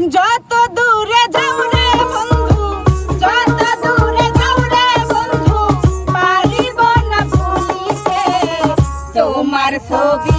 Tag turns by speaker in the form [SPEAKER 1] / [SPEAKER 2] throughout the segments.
[SPEAKER 1] যত দূরে যাও রে বন্ধু, যত দূরে যাও রে বন্ধু, পারিব না ভুলিতে তোমার ছবি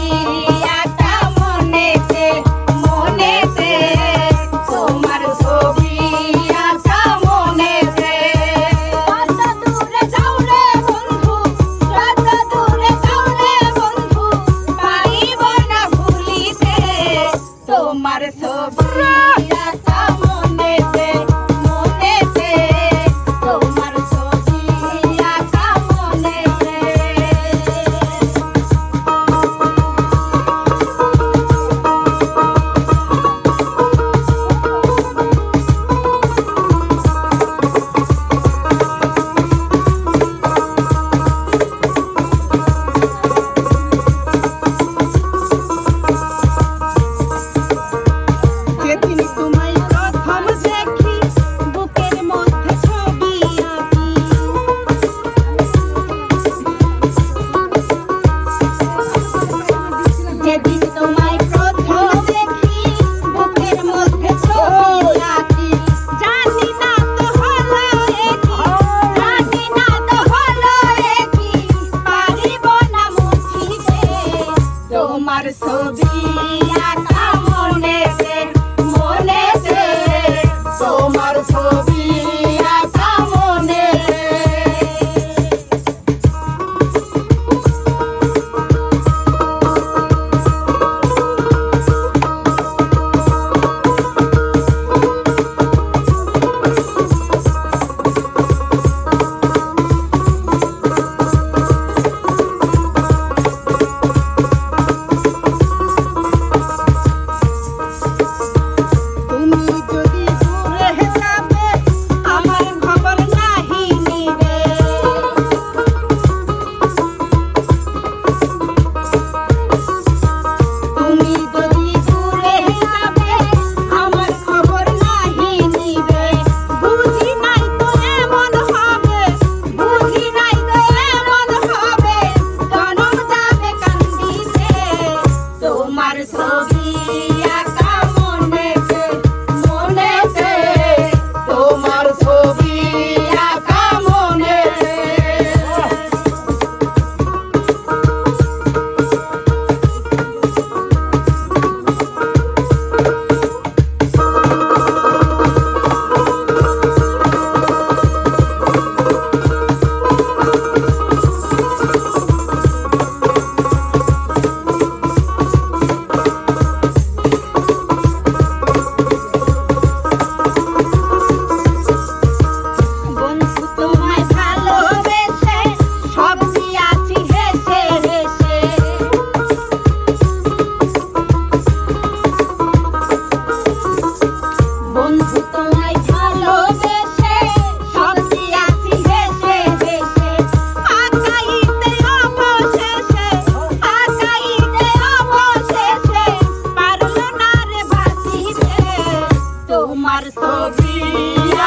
[SPEAKER 1] তোমার ছবি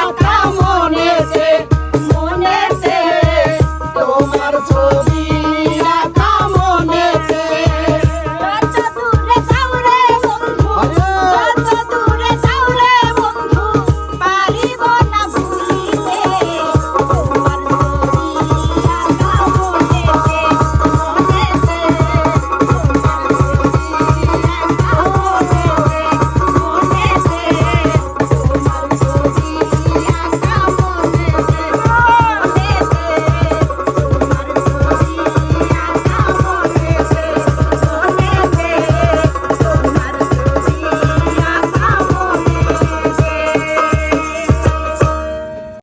[SPEAKER 1] আঁকা